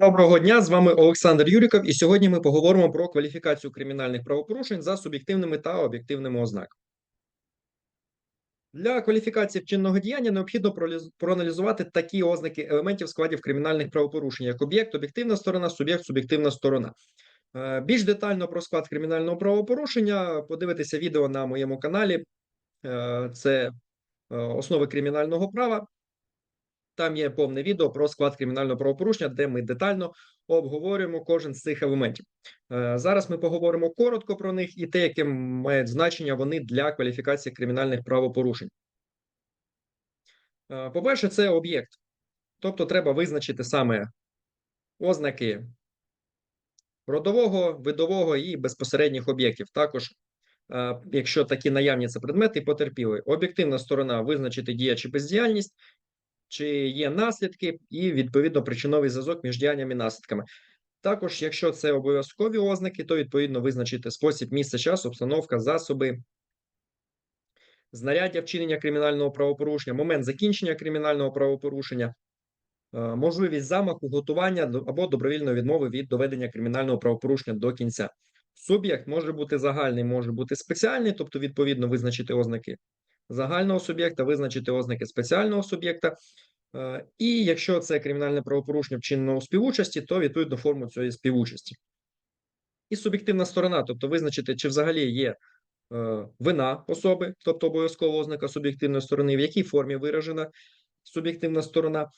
Доброго дня, з вами Олександр Юріков, і сьогодні ми поговоримо про кваліфікацію кримінальних правопорушень за суб'єктивними та об'єктивними ознаками. Для кваліфікації вчинного діяння необхідно проаналізувати такі ознаки елементів складів кримінальних правопорушень, як об'єкт, об'єктивна сторона, суб'єкт, суб'єктивна сторона. Е, Більш детально про склад кримінального правопорушення подивитися відео на моєму каналі. Е, Це е, основи кримінального права. Там є повне відео про склад кримінального правопорушення, де ми детально обговорюємо кожен з цих елементів. Е, Зараз ми поговоримо коротко про них і те, яке мають значення вони для кваліфікації кримінальних правопорушень. Е, По-перше, це об'єкт. Тобто, треба визначити саме ознаки родового, видового і безпосередніх об'єктів. Також, е, якщо такі наявні це предмети, потерпіли. Об'єктивна сторона визначити дія чи бездіяльність, чи є наслідки, і відповідно причиновий зв'язок між діяннями і наслідками. Також, якщо це обов'язкові ознаки, то відповідно визначити спосіб, місце, час, обстановка, засоби, знаряддя вчинення кримінального правопорушення, момент закінчення кримінального правопорушення, е, можливість замаху, готування або добровільної відмови від доведення кримінального правопорушення до кінця. Суб'єкт може бути загальний, може бути спеціальний, тобто відповідно визначити ознаки загального суб'єкта, визначити ознаки спеціального суб'єкта. Е, І якщо це кримінальне правопорушення вчинено у співучасті, то відповідно форму цієї співучасті. І суб'єктивна сторона, тобто визначити, чи взагалі є е, вина особи, тобто обов'язкова ознака суб'єктивної сторони, в якій формі виражена суб'єктивна сторона,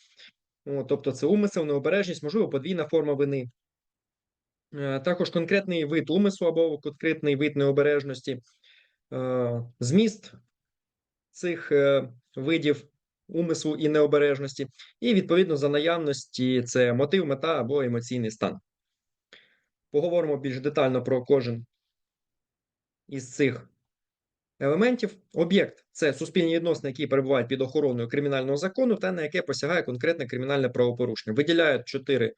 тобто це умисел, необережність, можливо, подвійна форма вини. Е, Також конкретний вид умислу або конкретний вид необережності, зміст цих е, видів умислу і необережності, і відповідно за наявності це мотив, мета або емоційний стан. Поговоримо більш детально про кожен із цих елементів. Об'єкт це суспільні відносини, які перебувають під охороною кримінального закону, та на яке посягає конкретне кримінальне правопорушення. Виділяють чотири,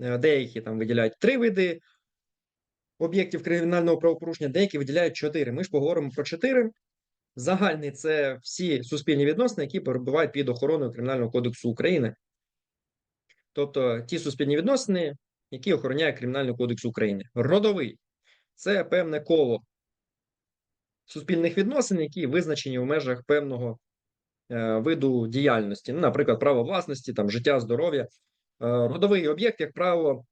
е, деякі там виділяють три види об'єктів кримінального правопорушення, деякі виділяють чотири. Ми ж поговоримо про чотири. Загальний це всі суспільні відносини, які перебувають під охороною Кримінального кодексу України. Тобто ті суспільні відносини, які охороняє Кримінальний кодекс України. Родовий це певне коло суспільних відносин, які визначені в межах певного е, виду діяльності. Ну, наприклад, право власності, там життя, здоров'я. Е, родовий об'єкт, як правило,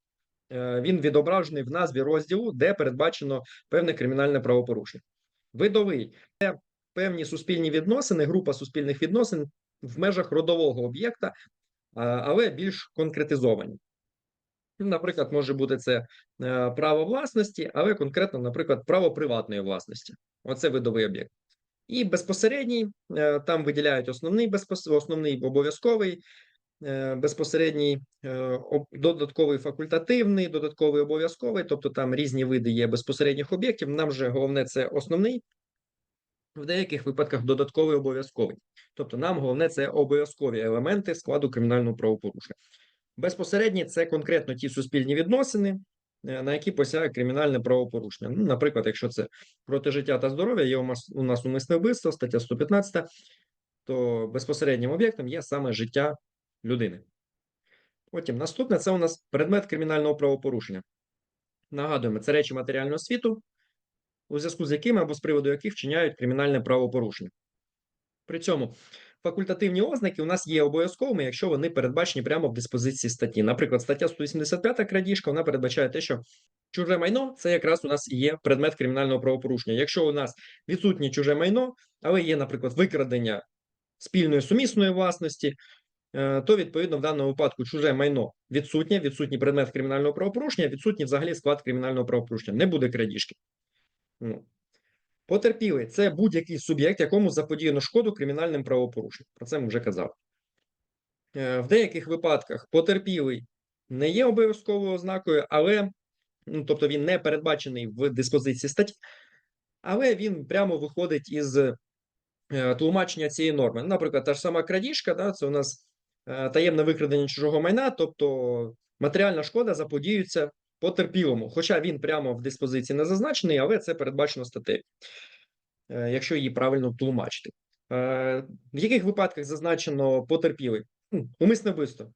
е, він відображений в назві розділу, де передбачено певне кримінальне правопорушення. Видовий це певні суспільні відносини, група суспільних відносин в межах родового об'єкта, але більш конкретизовані. Ну, Наприклад, може бути це е, право власності, але конкретно, наприклад, право приватної власності. Оце видовий об'єкт. І безпосередній е, там виділяють основний безпос... основний обов'язковий, е, безпосередній додатковий факультативний, додатковий обов'язковий, тобто там різні види є безпосередніх об'єктів. Нам же головне це основний, в деяких випадках додатковий обов'язковий. Тобто нам головне це обов'язкові елементи складу кримінального правопорушення. Безпосередні це конкретно ті суспільні відносини, е, на які посягає кримінальне правопорушення. Ну, наприклад, якщо це проти життя та здоров'я, є у нас умисне вбивство, стаття 115, то безпосереднім об'єктом є саме життя людини. Потім наступне це у нас предмет кримінального правопорушення. Нагадуємо, це речі матеріального світу, у зв'язку з якими або з приводу яких вчиняють кримінальне правопорушення. При цьому факультативні ознаки у нас є обов'язковими, якщо вони передбачені прямо в диспозиції статті. Наприклад, стаття 185 крадіжка, вона передбачає те, що чуже майно це якраз у нас і є предмет кримінального правопорушення. Якщо у нас відсутнє чуже майно, але є, наприклад, викрадення спільної сумісної власності, е, то відповідно в даному випадку чуже майно відсутнє, відсутній предмет кримінального правопорушення, відсутній взагалі склад кримінального правопорушення. Не буде крадіжки. Ну, Потерпілий це будь-який суб'єкт, якому заподіяно шкоду кримінальним правопорушенням. Про це ми вже казали. Е, В деяких випадках потерпілий не є обов'язковою ознакою, але ну, тобто він не передбачений в диспозиції статті, але він прямо виходить із е, тлумачення цієї норми. Наприклад, та ж сама крадіжка, да, це у нас е, таємне викрадення чужого майна, тобто матеріальна шкода заподіюється потерпілому, хоча він прямо в диспозиції не зазначений, але це передбачено статтею, е, якщо її правильно тлумачити. Е, В яких випадках зазначено потерпілий? Умисне вбивство.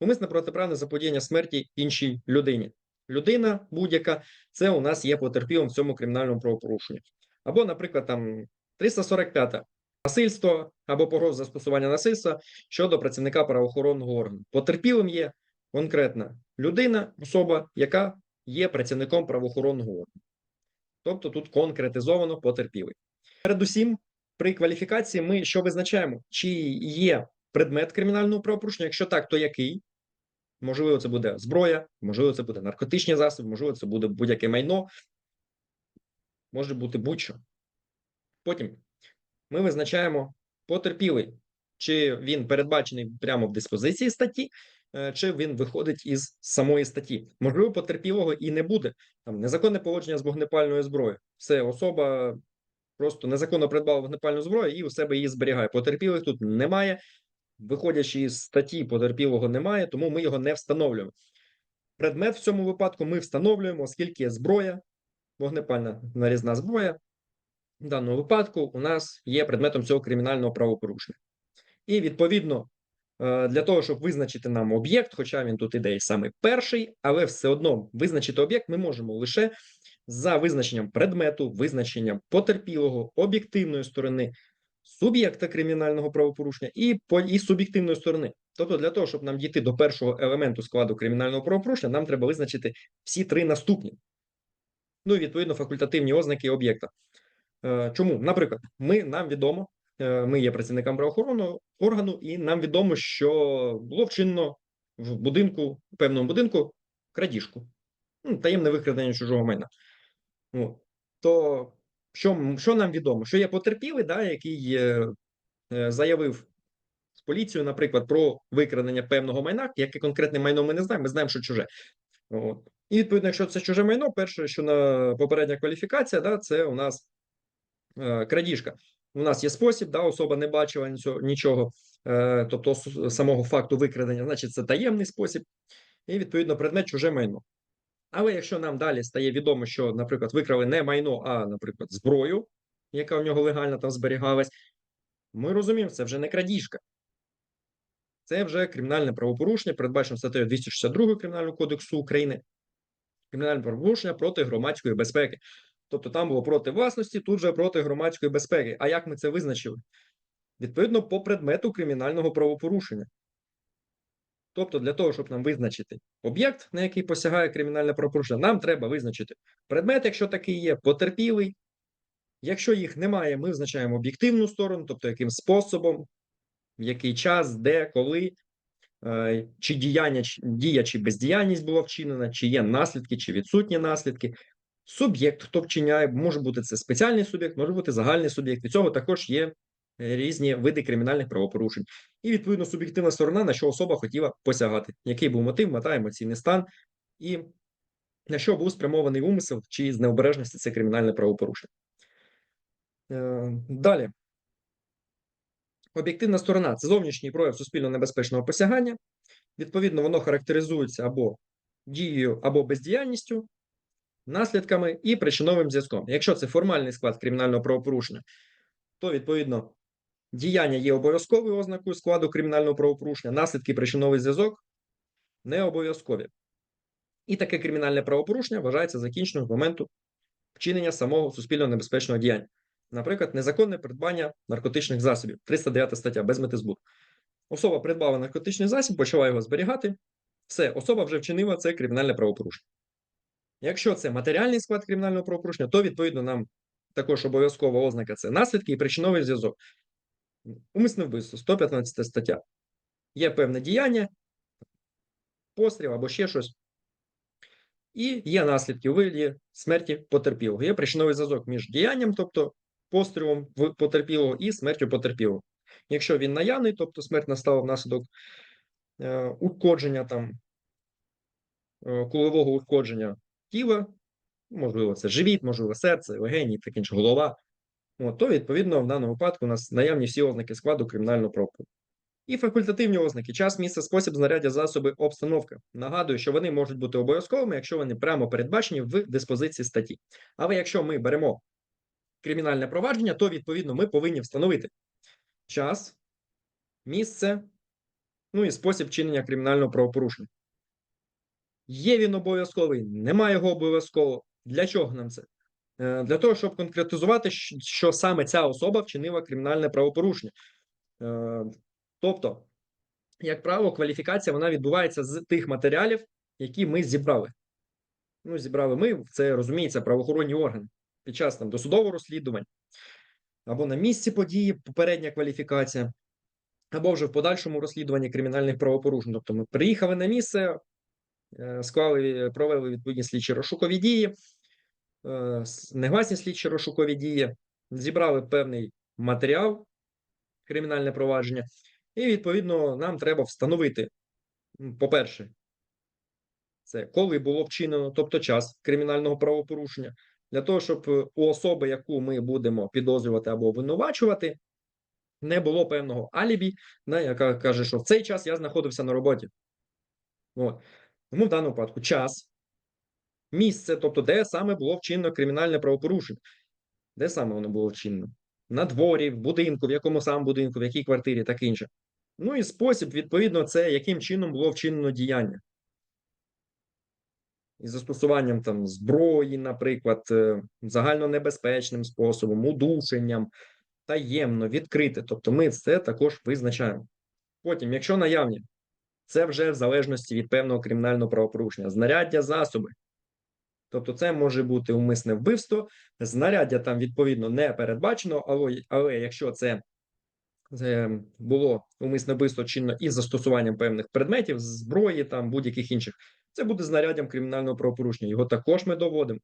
Умисне протиправне заподіяння смерті іншій людині. Людина будь-яка це у нас є потерпілим в цьому кримінальному правопорушенні. Або, наприклад, там 345 насильство або погроза застосування насильства щодо працівника правоохоронного органу. Потерпілим є конкретна людина, особа, яка є працівником правоохоронного органу. Тобто тут конкретизовано потерпілий. Передусім, при кваліфікації ми що визначаємо, чи є предмет кримінального правопорушення. Якщо так, то який? Можливо, це буде зброя, можливо, це буде наркотичні засоби, можливо, це буде будь-яке майно, може бути будь-що. Потім ми визначаємо потерпілий, чи він передбачений прямо в диспозиції статті, чи він виходить із самої статті. Можливо, потерпілого і не буде. Там незаконне поводження з вогнепальною зброєю. Все, особа просто незаконно придбала вогнепальну зброю і у себе її зберігає. Потерпілих тут немає. Виходячи із статті, потерпілого немає, тому ми його не встановлюємо. Предмет в цьому випадку ми встановлюємо, оскільки зброя, вогнепальна нарізна зброя, в даному випадку у нас є предметом цього кримінального правопорушення. І відповідно е, для того, щоб визначити нам об'єкт, хоча він тут іде і саме перший, але все одно визначити об'єкт ми можемо лише за визначенням предмету, визначенням потерпілого, об'єктивної сторони, суб'єкта кримінального правопорушення і і суб'єктивної сторони. Тобто, для того, щоб нам дійти до першого елементу складу кримінального правопорушення, нам треба визначити всі три наступні. Ну і відповідно факультативні ознаки об'єкта. Е, Чому? Наприклад, ми нам відомо, е, ми є працівниками правоохоронного органу, і нам відомо, що було вчинено в будинку, в певному будинку крадіжку, ну, таємне викрадення чужого майна. От. То що, що нам відомо? Що є потерпілий, да, який е, е, заявив в поліцію, наприклад, про викрадення певного майна, яке конкретне майно ми не знаємо, ми знаємо, що чуже. От. І відповідно, якщо це чуже майно, перше, що на попередня кваліфікація, да, це у нас е, крадіжка. У нас є спосіб, да, особа не бачила нічого, е, тобто самого факту викрадення, значить, це таємний спосіб, і відповідно предмет чуже майно. Але якщо нам далі стає відомо, що, наприклад, викрали не майно, а, наприклад, зброю, яка в нього легально там зберігалась, ми розуміємо, це вже не крадіжка. Це вже кримінальне правопорушення, передбачено статтею 262 Кримінального кодексу України. Кримінальне правопорушення проти громадської безпеки. Тобто там було проти власності, тут же проти громадської безпеки. А як ми це визначили? Відповідно, по предмету кримінального правопорушення. Тобто, для того, щоб нам визначити об'єкт, на який посягає кримінальне правопорушення, нам треба визначити предмет, якщо такий є, потерпілий. Якщо їх немає, ми визначаємо об'єктивну сторону, тобто яким способом, в який час, де, коли, е, чи діяння, дія чи бездіяльність була вчинена, чи є наслідки, чи відсутні наслідки. Суб'єкт, хто вчиняє, може бути це спеціальний суб'єкт, може бути загальний суб'єкт. Від цього також є е, різні види кримінальних правопорушень. І відповідно суб'єктивна сторона, на що особа хотіла посягати, який був мотив, мета, емоційний стан, і на що був спрямований умисел чи з необережності це кримінальне правопорушення. Е, Далі. Об'єктивна сторона це зовнішній прояв суспільно небезпечного посягання. Відповідно, воно характеризується або дією, або бездіяльністю, наслідками і причиновим зв'язком. Якщо це формальний склад кримінального правопорушення, то відповідно діяння є обов'язковою ознакою складу кримінального правопорушення, наслідки причиновий зв'язок не обов'язкові. І таке кримінальне правопорушення вважається закінченим з моменту вчинення самого суспільно небезпечного діяння. Наприклад, незаконне придбання наркотичних засобів, 309 стаття, без мети збуту. Особа придбала наркотичний засіб, почала його зберігати. Все, особа вже вчинила це кримінальне правопорушення. Якщо це матеріальний склад кримінального правопорушення, то відповідно нам також обов'язкова ознака це наслідки і причиновий зв'язок. Умисне вбивство, 115 стаття. Є певне діяння, постріл або ще щось. І є наслідки у вигляді смерті потерпілого. Є причиновий зв'язок між діянням, тобто пострілом потерпілого, і смертю потерпілого. Якщо він наявний, тобто смерть настала внаслідок е, ушкодження там е, кулового ушкодження тіла, можливо, це живіт, можливо, серце, легені, таке інше, голова. От, то, відповідно, в даному випадку у нас наявні всі ознаки складу кримінального правопорушення. І факультативні ознаки: час, місце, спосіб, знаряддя, засоби, обстановка. Нагадую, що вони можуть бути обов'язковими, якщо вони прямо передбачені в диспозиції статті. Але якщо ми беремо кримінальне провадження, то відповідно ми повинні встановити час, місце, Ну і спосіб чинення кримінального правопорушення. Є він обов'язковий, немає його обов'язково. Для чого нам це? Е, Для того, щоб конкретизувати, що саме ця особа вчинила кримінальне правопорушення. Е, Тобто, як правило, кваліфікація вона відбувається з тих матеріалів, які ми зібрали. Ну, зібрали ми, це розуміється, правоохоронні органи під час там досудового розслідування, або на місці події попередня кваліфікація, або вже в подальшому розслідуванні кримінальних правопорушень. Тобто ми приїхали на місце, склали, провели відповідні слідчі розшукові дії, е, негласні слідчі розшукові дії, зібрали певний матеріал, кримінальне провадження, і відповідно нам треба встановити, по-перше, це коли було вчинено, тобто час кримінального правопорушення, для того, щоб е, у особи, яку ми будемо підозрювати або обвинувачувати, не було певного алібі, яка каже, що в цей час я знаходився на роботі. От. Тому в даному випадку час, місце, тобто де саме було вчинено кримінальне правопорушення, де саме воно було вчинено? На дворі, в будинку, в якому саме будинку, в якій квартирі, так інше. Ну і спосіб, відповідно, це яким чином було вчинено діяння. із застосуванням там зброї, наприклад, е, загальнонебезпечним способом, удушенням, таємно, відкрите. Тобто ми це також визначаємо. Потім, якщо наявні, це вже в залежності від певного кримінального правопорушення, знаряддя, засоби. Тобто, це може бути умисне вбивство, знаряддя там відповідно не передбачено, але, але якщо це, було умисне вбивство чинно із застосуванням певних предметів, зброї, там будь-яких інших, це буде знаряддям кримінального правопорушення. Його також ми доводимо.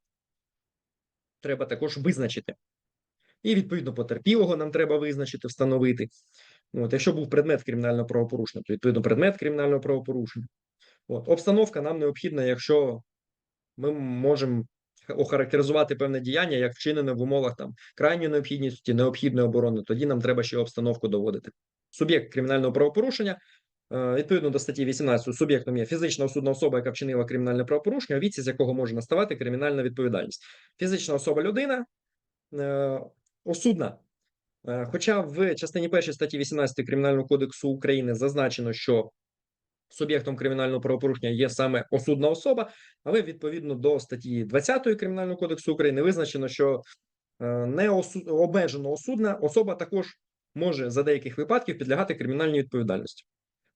Треба також визначити. І відповідно потерпілого нам треба визначити, встановити. От, якщо був предмет кримінального правопорушення, то відповідно предмет кримінального правопорушення. От, обстановка нам необхідна, якщо ми можемо охарактеризувати певне діяння як вчинене в умовах там крайньої необхідності, необхідної оборони, тоді нам треба ще обстановку доводити. Суб'єкт кримінального правопорушення, е, відповідно до статті 18, суб'єктом є фізична осудна особа, яка вчинила кримінальне правопорушення, у віці з якого може наставати кримінальна відповідальність. Фізична особа людина е, осудна. Е, Хоча в частині 1 статті 18 Кримінального кодексу України зазначено, що суб'єктом кримінального правопорушення є саме осудна особа, але відповідно до статті 20 Кримінального кодексу України визначено, що е, не осу... обмежено осудна особа також може за деяких випадків підлягати кримінальній відповідальності.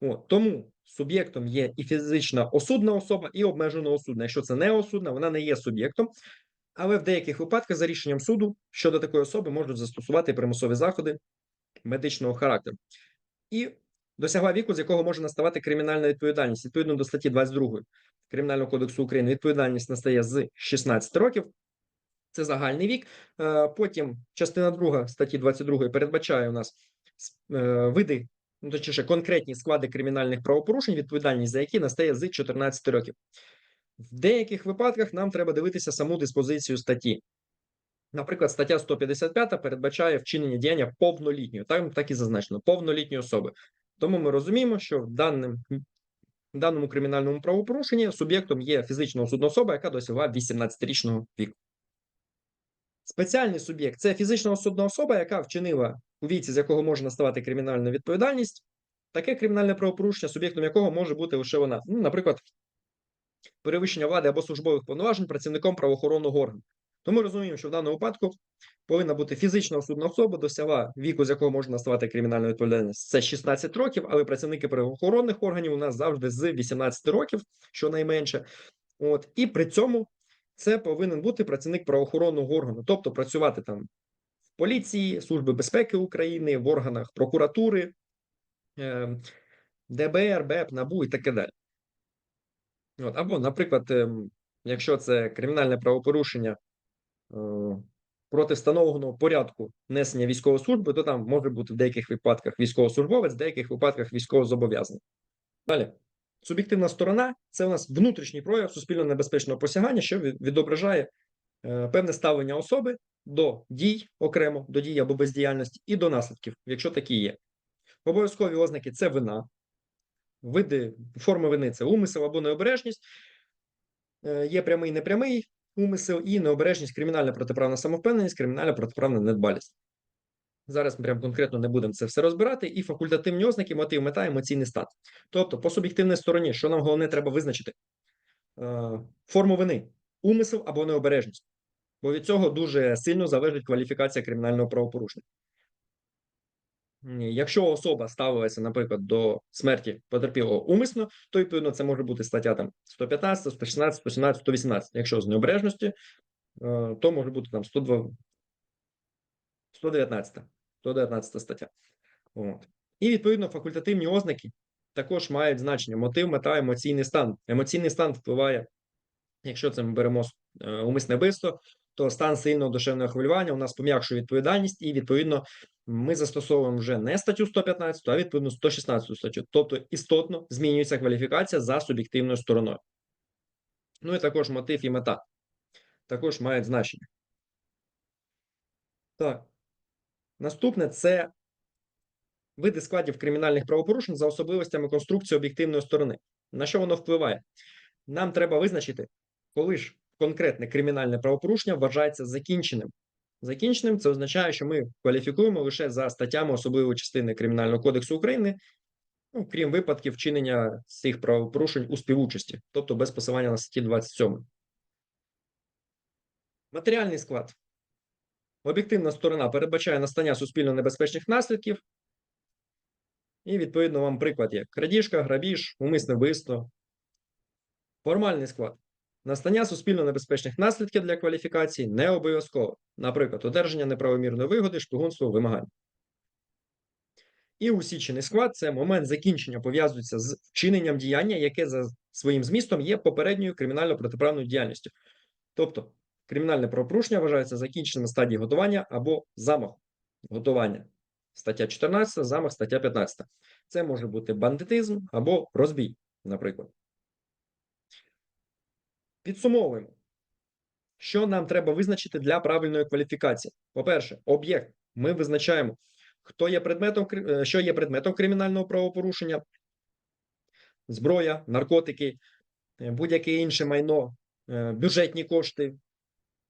От, тому суб'єктом є і фізична осудна особа, і обмежено осудна. Якщо це не осудна, вона не є суб'єктом. Але в деяких випадках за рішенням суду щодо такої особи можуть застосувати примусові заходи медичного характеру. І досягла віку, з якого може наставати кримінальна відповідальність. Відповідно до статті 22 Кримінального кодексу України, відповідальність настає з 16 років. Це загальний вік. Е, Потім частина 2 статті 22 передбачає у нас е, види, ну точніше, конкретні склади кримінальних правопорушень, відповідальність за які настає з 14 років. В деяких випадках нам треба дивитися саму диспозицію статті. Наприклад, стаття 155 передбачає вчинення діяння повнолітньої, там так і зазначено, повнолітньої особи. Тому ми розуміємо, що в даному, в даному кримінальному правопорушенні суб'єктом є фізична осудна особа, яка досягла 18-річного віку. Спеціальний суб'єкт це фізична осудна особа, яка вчинила у віці, з якого може наставати кримінальна відповідальність, таке кримінальне правопорушення, суб'єктом якого може бути лише вона. Ну, наприклад, перевищення влади або службових повноважень працівником правоохоронного органу. Тому ми розуміємо, що в даному випадку повинна бути фізична осудна особа, досягла віку, з якого може наставати кримінальна відповідальність. Це 16 років, але працівники правоохоронних органів у нас завжди з 18 років, щонайменше. От і при цьому це повинен бути працівник правоохоронного органу, тобто працювати там в поліції, Служби безпеки України, в органах прокуратури, е, ДБР, БЕП, НАБУ і таке далі. От, або, наприклад, ем, якщо це кримінальне правопорушення е, проти встановленого порядку несення військової служби, то там може бути в деяких випадках військовослужбовець, в деяких випадках військовозобов'язаний. Далі. Суб'єктивна сторона це у нас внутрішній прояв суспільно небезпечного посягання, що відображає е, певне ставлення особи до дій окремо, до дій або бездіяльності, і до наслідків, якщо такі є. Обов'язкові ознаки це вина, види форми вини це умисел або необережність. Е, Є прямий непрямий умисел і необережність, кримінальна протиправна самовпевненість, кримінальна протиправна недбалість. Зараз ми прям конкретно не будемо це все розбирати. І факультативні ознаки, мотив, мета, емоційний стан. Тобто, по суб'єктивній стороні, що нам головне треба визначити? Е, форму вини, умисел або необережність. Бо від цього дуже сильно залежить кваліфікація кримінального правопорушення. Якщо особа ставилася, наприклад, до смерті потерпілого умисно, то відповідно це може бути стаття там 115, 116, 117, 118. Якщо з необережності, е, то може бути там 102, 119, 119 стаття. От. І відповідно факультативні ознаки також мають значення. Мотив, мета, емоційний стан. Емоційний стан впливає, якщо це ми беремо е, умисне вбивство, то стан сильного душевного хвилювання у нас пом'якшує відповідальність, і відповідно ми застосовуємо вже не статтю 115, а відповідно 116 статтю. Тобто істотно змінюється кваліфікація за суб'єктивною стороною. Ну і також мотив і мета також мають значення. Так. Наступне це види складів кримінальних правопорушень за особливостями конструкції об'єктивної сторони. На що воно впливає? Нам треба визначити, коли ж конкретне кримінальне правопорушення вважається закінченим. Закінченим це означає, що ми кваліфікуємо лише за статтями особливої частини Кримінального кодексу України, ну, крім випадків вчинення цих правопорушень у співучасті, тобто без посилання на статті 27. Матеріальний склад. Об'єктивна сторона передбачає настання суспільно небезпечних наслідків. І, відповідно, вам приклад є крадіжка, грабіж, умисне вбивство. Формальний склад. Настання суспільно небезпечних наслідків для кваліфікації не обов'язково. Наприклад, одержання неправомірної вигоди, шпигунство, вимагання. І усічений склад це момент закінчення пов'язується з вчиненням діяння, яке за своїм змістом є попередньою кримінально-протиправною діяльністю. Тобто, кримінальне правопорушення вважається закінченим стадії готування або замаху. Готування. Стаття 14, замах, стаття 15. Це може бути бандитизм або розбій, наприклад. Підсумовуємо, що нам треба визначити для правильної кваліфікації. По-перше, об'єкт. Ми визначаємо, хто є предметом, е, що є предметом кримінального правопорушення, зброя, наркотики, е, будь-яке інше майно, е, бюджетні кошти.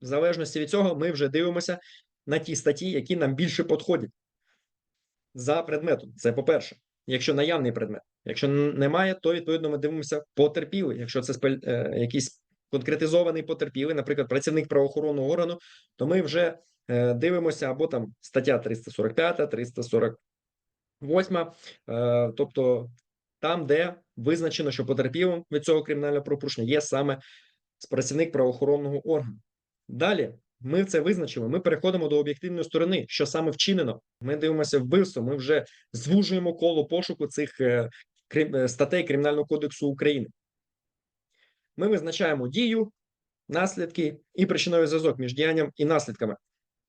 В залежності від цього, ми вже дивимося на ті статті, які нам більше підходять. За предметом. Це по-перше, якщо наявний предмет. Якщо немає, то відповідно ми дивимося потерпілий. Якщо це е, якийсь конкретизований потерпілий, наприклад, працівник правоохоронного органу, то ми вже е, дивимося або там стаття 345, 348, е, тобто там, де визначено, що потерпілим від цього кримінального правопорушення є саме працівник правоохоронного органу. Далі. Ми це визначили. Ми переходимо до об'єктивної сторони, що саме вчинено. Ми дивимося вбивство. Ми вже звужуємо коло пошуку цих е, статей Кримінального кодексу України. Ми визначаємо дію, наслідки і причиновий зв'язок між діянням і наслідками.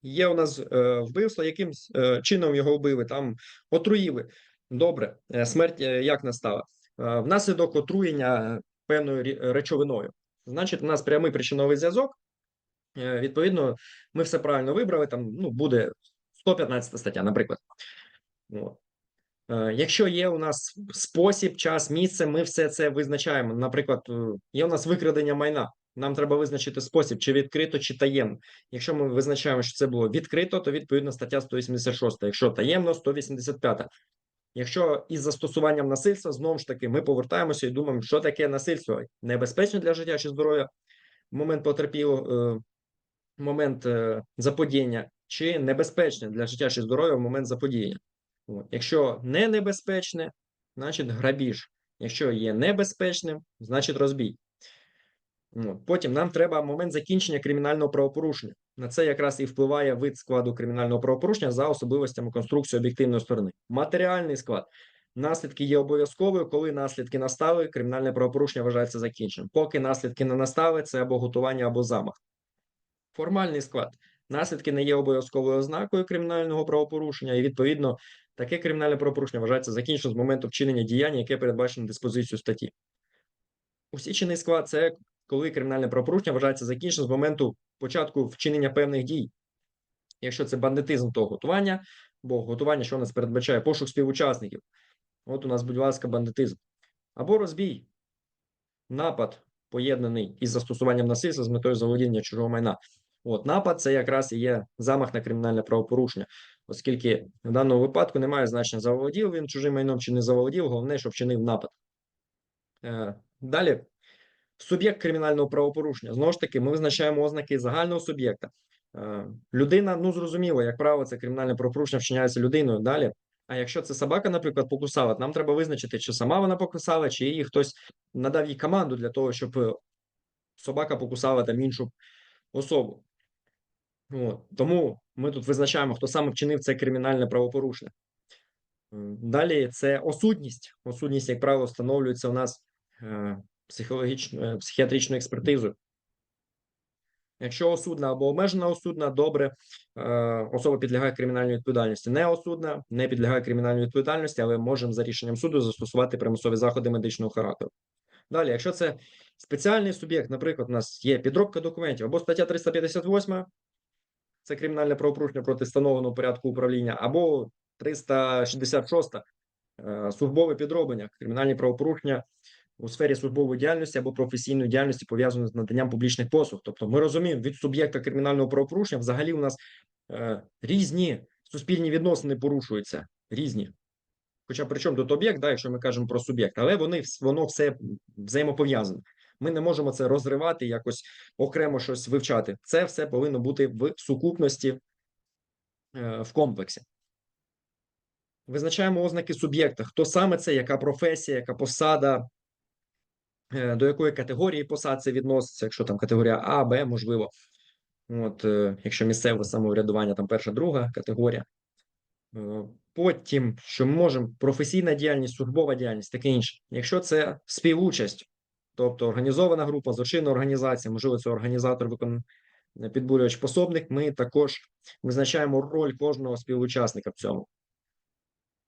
Є у нас е, вбивство, яким е, чином його вбили, там отруїли. Добре, е, смерть е, як настала? Е, внаслідок отруєння певною речовиною. Значить, у нас прямий причиновий зв'язок. Е, відповідно, ми все правильно вибрали. Там ну, буде 115 стаття, наприклад. От. Е, якщо є у нас спосіб, час, місце, ми все це визначаємо. Наприклад, е, є у нас викрадення майна. Нам треба визначити спосіб, чи відкрито, чи таємно. Якщо ми визначаємо, що це було відкрито, то відповідно стаття 186. Якщо таємно, 185. Якщо із застосуванням насильства, знову ж таки, ми повертаємося і думаємо, що таке насильство небезпечне для життя чи здоров'я момент потерпілого, момент заподіяння, чи небезпечне для життя чи здоров'я в момент заподіяння. Якщо не небезпечне, значить грабіж. Якщо є небезпечним, значить розбій. Потім нам треба момент закінчення кримінального правопорушення. На це якраз і впливає вид складу кримінального правопорушення за особливостями конструкції об'єктивної сторони. Матеріальний склад. Наслідки є обов'язковою. Коли наслідки настали, кримінальне правопорушення вважається закінченим. Поки наслідки не настали, це або готування, або замах. Формальний склад. Наслідки не є обов'язковою ознакою кримінального правопорушення, і відповідно таке кримінальне правопорушення вважається закінченим з моменту вчинення діяння, яке передбачено диспозицією статті. Усічений склад це коли кримінальне правопорушення вважається закінченим з моменту початку вчинення певних дій. Якщо це бандитизм, то готування, бо готування, що у нас передбачає пошук співучасників. От у нас, будь ласка, бандитизм. Або розбій, напад, поєднаний із застосуванням насильства з метою заволодіння чужого майна. От напад це якраз і є замах на кримінальне правопорушення. оскільки в даному випадку немає значення, заволодів він чужим майном чи не заволодів, головне, щоб вчинив напад. Е, Далі, суб'єкт кримінального правопорушення. Знову ж таки, ми визначаємо ознаки загального суб'єкта. Е, Людина, ну зрозуміло, як правило, це кримінальне правопорушення вчиняється людиною. Далі. А якщо це собака, наприклад, покусала, нам треба визначити, чи сама вона покусала, чи її хтось надав їй команду для того, щоб собака покусала там іншу особу. От. Тому ми тут визначаємо, хто саме вчинив це кримінальне правопорушення. Е, Далі це осудність. Осудність, як правило, встановлюється у нас е, психологічною, психіатричною експертизою. Якщо осудна або обмежена осудна, добре, е, особа підлягає кримінальній відповідальності. Не осудна, не підлягає кримінальній відповідальності, але можемо за рішенням суду застосувати примусові заходи медичного характеру. Далі, якщо це спеціальний суб'єкт, наприклад, у нас є підробка документів або стаття 358, це кримінальне правопорушення проти встановленого порядку управління, або 366 е, службове підроблення, кримінальні правопорушення у сфері службової діяльності або професійної діяльності пов'язаної з наданням публічних послуг. Тобто, ми розуміємо, від суб'єкта кримінального правопорушення взагалі у нас е, різні суспільні відносини порушуються. Різні. Хоча при чому тут об'єкт, да, якщо ми кажемо про суб'єкт, але вони воно все взаємопов'язане. Ми не можемо це розривати, якось окремо щось вивчати. Це все повинно бути в сукупності е, в комплексі. Визначаємо ознаки суб'єкта. Хто саме це, яка професія, яка посада, е, до якої категорії посад це відноситься, якщо там категорія А, Б, можливо. От, е, якщо місцеве самоврядування, там перша, друга категорія. Потім, що ми можемо професійна діяльність, службова діяльність, таке інше. Якщо це співучасть, тобто організована група, злочинна організація, можливо, це організатор, викон... підбурювач, пособник, ми також визначаємо роль кожного співучасника в цьому.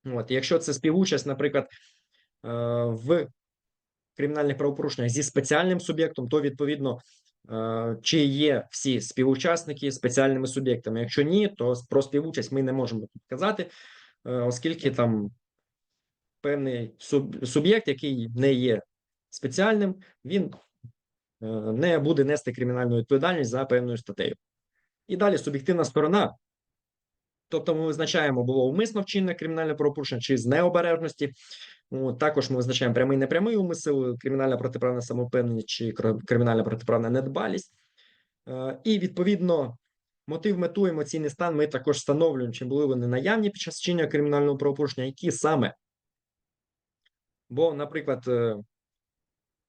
От, якщо це співучасть, наприклад, е, в кримінальних правопорушеннях зі спеціальним суб'єктом, то відповідно, е, чи є всі співучасники спеціальними суб'єктами. Якщо ні, то про співучасть ми не можемо тут казати, е, оскільки там певний суб'єкт, який не є спеціальним, він е, не буде нести кримінальну відповідальність за певною статтею. І далі суб'єктивна сторона. Тобто ми визначаємо, було умисно вчинене кримінальне правопорушення чи з необережності. Також ми визначаємо прямий непрямий умисел, кримінальна протиправна самовпевненість чи кримінальна протиправна недбалість. Е, І відповідно мотив, мету, емоційний стан ми також встановлюємо, чи були вони наявні під час вчинення кримінального правопорушення, які саме. Бо, наприклад, е,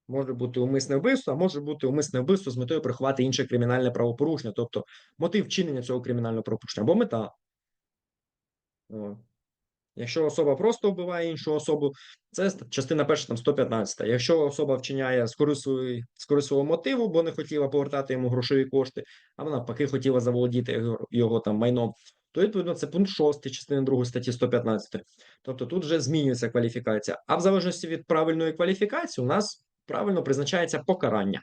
може бути умисне вбивство, а може бути умисне вбивство з метою приховати інше кримінальне правопорушення, тобто мотив вчинення цього кримінального правопорушення або мета. Якщо особа просто вбиває іншу особу, це частина перша, там 115. Якщо особа вчиняє з корисливого мотиву, бо не хотіла повертати йому грошові кошти, або навпаки хотіла заволодіти його там майном, то відповідно це пункт 6 частини 2 статті 115. Тобто тут вже змінюється кваліфікація. А в залежності від правильної кваліфікації, у нас правильно призначається покарання.